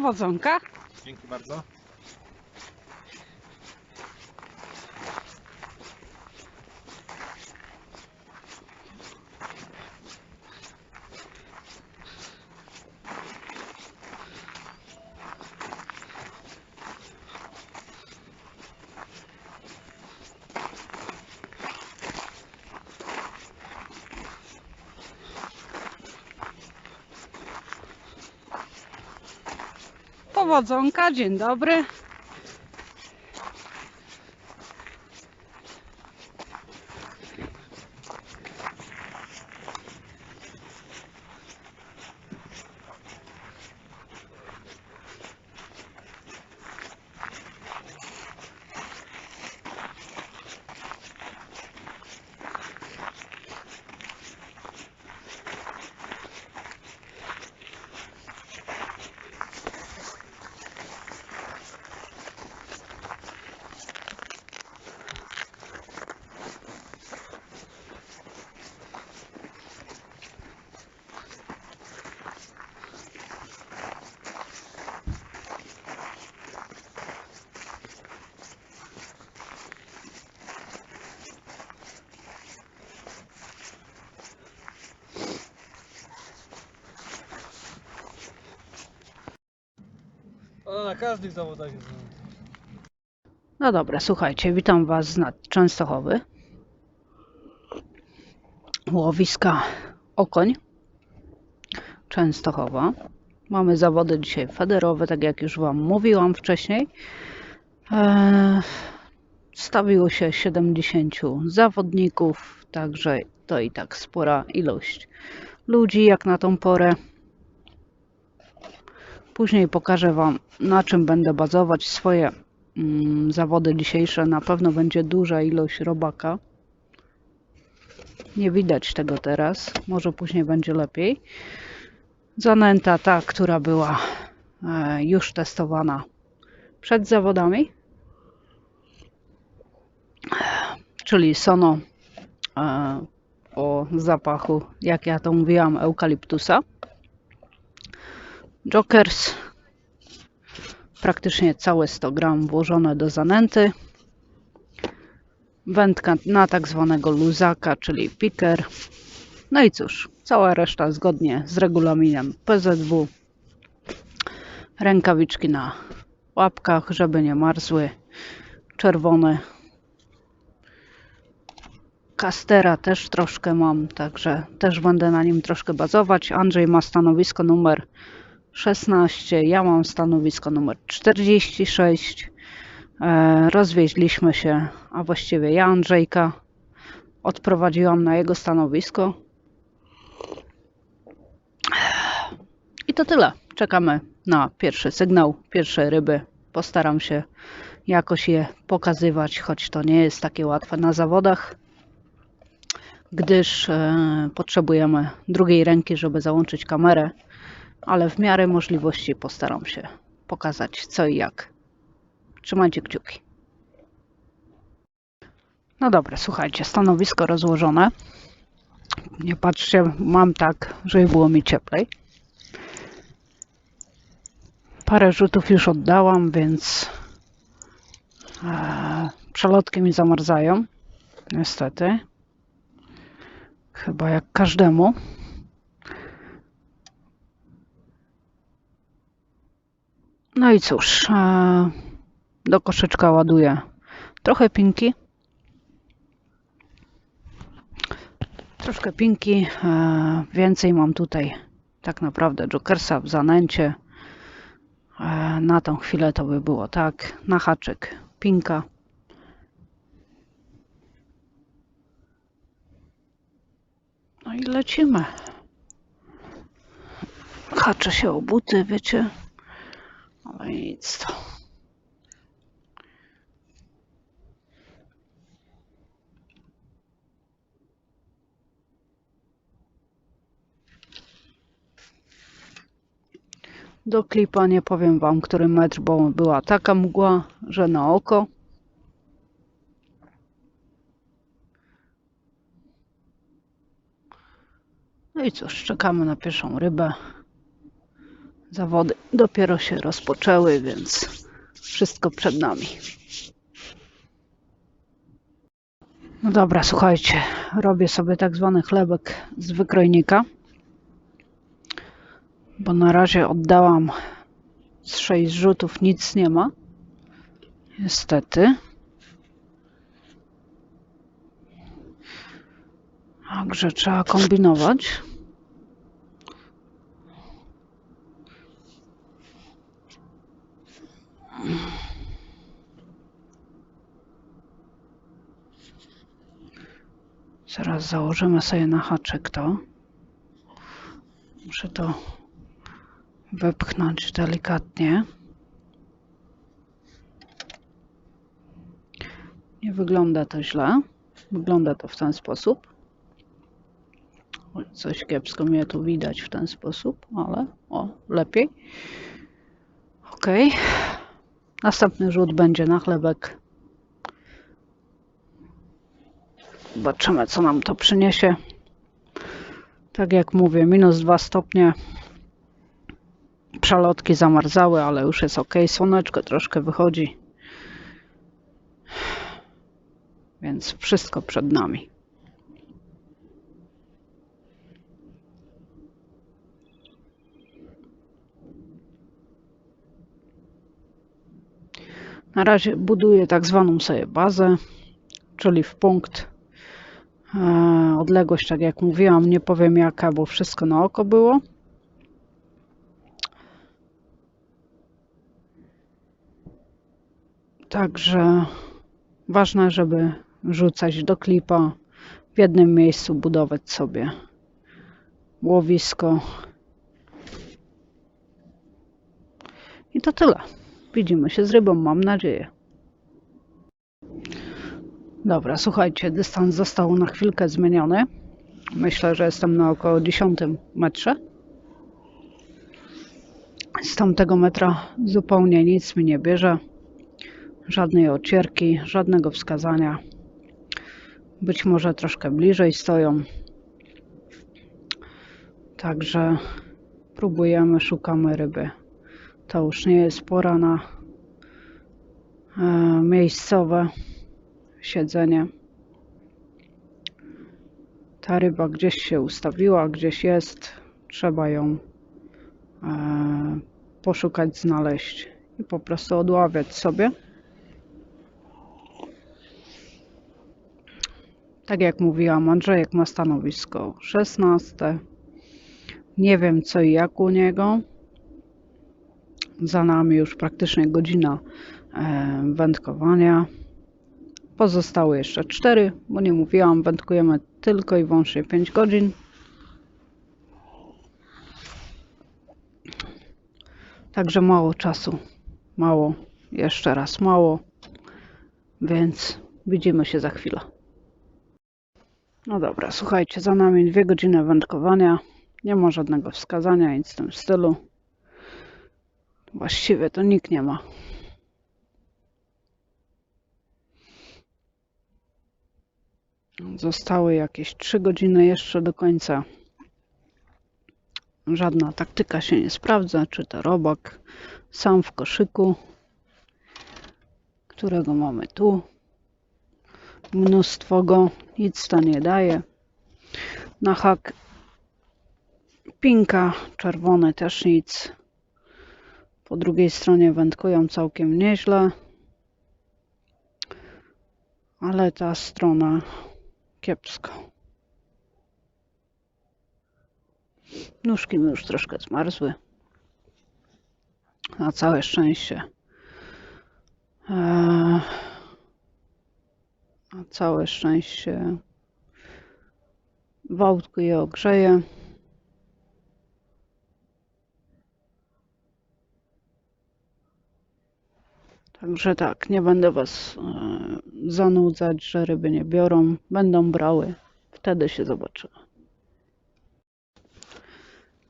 Powodzonka. Dzięki bardzo. Powodzonka, dzień dobry. Ona na każdych zawodach jest. No dobra, słuchajcie, witam Was z Częstochowy. Łowiska Okoń. Częstochowa. Mamy zawody dzisiaj federowe, tak jak już Wam mówiłam wcześniej. Eee, stawiło się 70 zawodników, także to i tak spora ilość ludzi jak na tą porę. Później pokażę Wam, na czym będę bazować swoje mm, zawody dzisiejsze. Na pewno będzie duża ilość robaka. Nie widać tego teraz. Może później będzie lepiej. Zanęta ta, która była e, już testowana przed zawodami. Czyli Sono e, o zapachu, jak ja to mówiłam, eukaliptusa. Jokers praktycznie całe 100 gram włożone do zanęty. Wędka na tak zwanego luzaka, czyli piker. No i cóż, cała reszta zgodnie z regulaminem PZW. Rękawiczki na łapkach, żeby nie marzły. Czerwone. Kastera też troszkę mam, także też będę na nim troszkę bazować. Andrzej ma stanowisko numer 16. Ja mam stanowisko numer 46. E, rozwieźliśmy się, a właściwie ja Andrzejka odprowadziłam na jego stanowisko. I to tyle. Czekamy na pierwszy sygnał, pierwsze ryby. Postaram się jakoś je pokazywać, choć to nie jest takie łatwe na zawodach, gdyż e, potrzebujemy drugiej ręki, żeby załączyć kamerę ale w miarę możliwości postaram się pokazać co i jak. Trzymajcie kciuki. No dobra, słuchajcie, stanowisko rozłożone. Nie patrzcie, mam tak, żeby było mi cieplej. Parę rzutów już oddałam, więc e, przelotki mi zamarzają. Niestety. Chyba jak każdemu. No i cóż, e, do koszyczka ładuję trochę pinki. Troszkę pinki. e, Więcej mam tutaj tak naprawdę Jokersa w zanęcie. E, Na tą chwilę to by było tak. Na haczyk pinka. No i lecimy. Haczę się o buty, wiecie. Ale nic. Do klipa nie powiem wam, który metr, bo była taka mgła, że na oko. No i cóż, czekamy na pierwszą rybę. Zawody dopiero się rozpoczęły, więc wszystko przed nami. No dobra, słuchajcie, robię sobie tak zwany chlebek z wykrojnika, bo na razie oddałam z sześć rzutów, nic nie ma. Niestety. Także trzeba kombinować. Zaraz założymy sobie na haczyk to. Muszę to wepchnąć delikatnie. Nie wygląda to źle. Wygląda to w ten sposób. Coś kiepsko mnie tu widać w ten sposób, ale o, lepiej. Ok. Następny rzut będzie na chlebek. Zobaczymy, co nam to przyniesie. Tak jak mówię, minus 2 stopnie. Przelotki zamarzały, ale już jest ok. Słoneczko troszkę wychodzi. Więc wszystko przed nami. Na razie buduję tak zwaną sobie bazę, czyli w punkt e, odległość, tak jak mówiłam, nie powiem jaka, bo wszystko na oko było. Także ważne, żeby rzucać do klipa w jednym miejscu, budować sobie łowisko. I to tyle. Widzimy się z rybą, mam nadzieję. Dobra, słuchajcie, dystans został na chwilkę zmieniony. Myślę, że jestem na około 10 metrze. Z tamtego metra zupełnie nic mi nie bierze. Żadnej ocierki, żadnego wskazania. Być może troszkę bliżej stoją. Także próbujemy, szukamy ryby. To już nie jest pora na e, miejscowe siedzenie. Ta ryba gdzieś się ustawiła, gdzieś jest. Trzeba ją e, poszukać, znaleźć i po prostu odławiać sobie. Tak jak mówiłam, Andrzejek ma stanowisko 16. Nie wiem co i jak u niego. Za nami już praktycznie godzina e, wędkowania. Pozostały jeszcze 4, bo nie mówiłam, wędkujemy tylko i wyłącznie 5 godzin. Także mało czasu. Mało, jeszcze raz mało. Więc widzimy się za chwilę. No dobra, słuchajcie, za nami dwie godziny wędkowania. Nie ma żadnego wskazania, nic w tym stylu. Właściwie to nikt nie ma. Zostały jakieś 3 godziny jeszcze do końca. Żadna taktyka się nie sprawdza, czy to robak sam w koszyku, którego mamy tu. Mnóstwo go, nic to nie daje. Na hak pinka, czerwony też nic. Po drugiej stronie wędkują całkiem nieźle. Ale ta strona kiepsko. Nóżki mi już troszkę zmarzły. Na całe szczęście. Eee, na całe szczęście w autku je ogrzeje. Także tak, nie będę Was e, zanudzać, że ryby nie biorą. Będą brały. Wtedy się zobaczymy.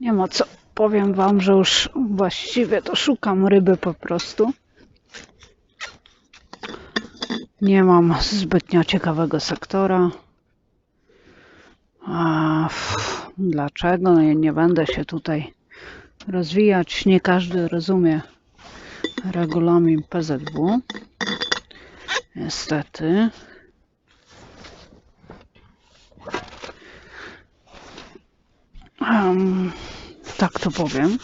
Nie ma co. Powiem Wam, że już właściwie to szukam ryby po prostu. Nie mam zbytnio ciekawego sektora. A, pff, dlaczego? No, nie będę się tutaj rozwijać. Nie każdy rozumie regulamin PZW. Niestety. Em, tak to powiem.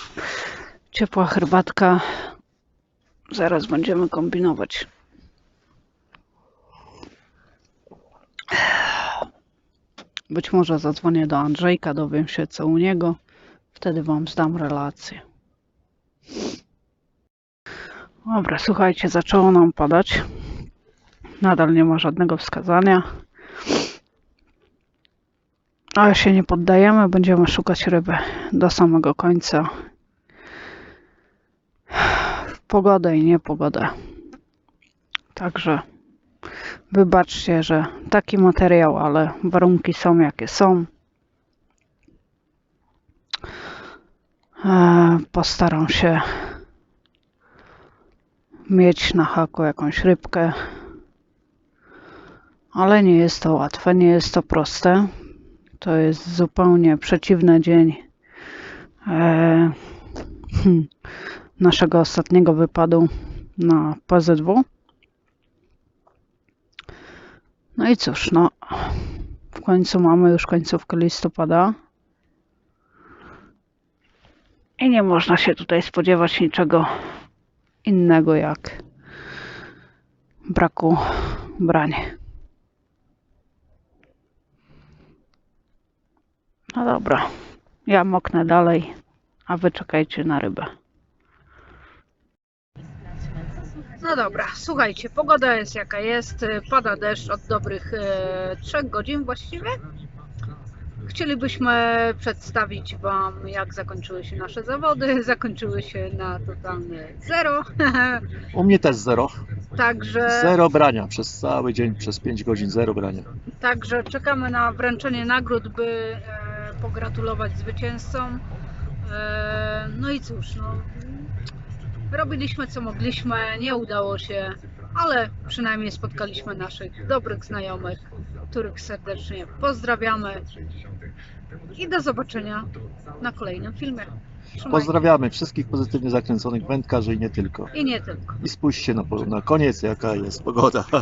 Ciepła herbatka. Zaraz będziemy kombinować. Być może zadzwonię do Andrzejka, dowiem się co u niego. Wtedy Wam zdam relację. Dobra, słuchajcie, zaczęło nam padać. Nadal nie ma żadnego wskazania. Ale się nie poddajemy, będziemy szukać ryby do samego końca. Pogodę i niepogodę. Także wybaczcie, że taki materiał, ale warunki są jakie są. E, Postaram się mieć na haku jakąś rybkę, ale nie jest to łatwe, nie jest to proste. To jest zupełnie przeciwny dzień e, hmm, naszego ostatniego wypadu na PZW. No i cóż, no w końcu mamy już końcówkę listopada. I nie można się tutaj spodziewać niczego innego jak braku brań. No dobra, ja moknę dalej, a wy czekajcie na rybę. No dobra, słuchajcie, pogoda jest jaka jest, pada deszcz od dobrych e, 3 godzin właściwie. Chcielibyśmy przedstawić Wam, jak zakończyły się nasze zawody. Zakończyły się na totalne zero. U mnie też zero. Także, Zero brania przez cały dzień, przez 5 godzin zero brania. także czekamy na wręczenie nagród, by e, pogratulować zwycięzcom. E, no i cóż, no, robiliśmy co mogliśmy, nie udało się, ale przynajmniej spotkaliśmy naszych dobrych znajomych, których serdecznie pozdrawiamy. I do zobaczenia na kolejnym filmie. Trzymajcie. Pozdrawiamy wszystkich pozytywnie zakręconych wędkarzy i nie tylko. I nie tylko. I spójrzcie na, na koniec, jaka jest pogoda.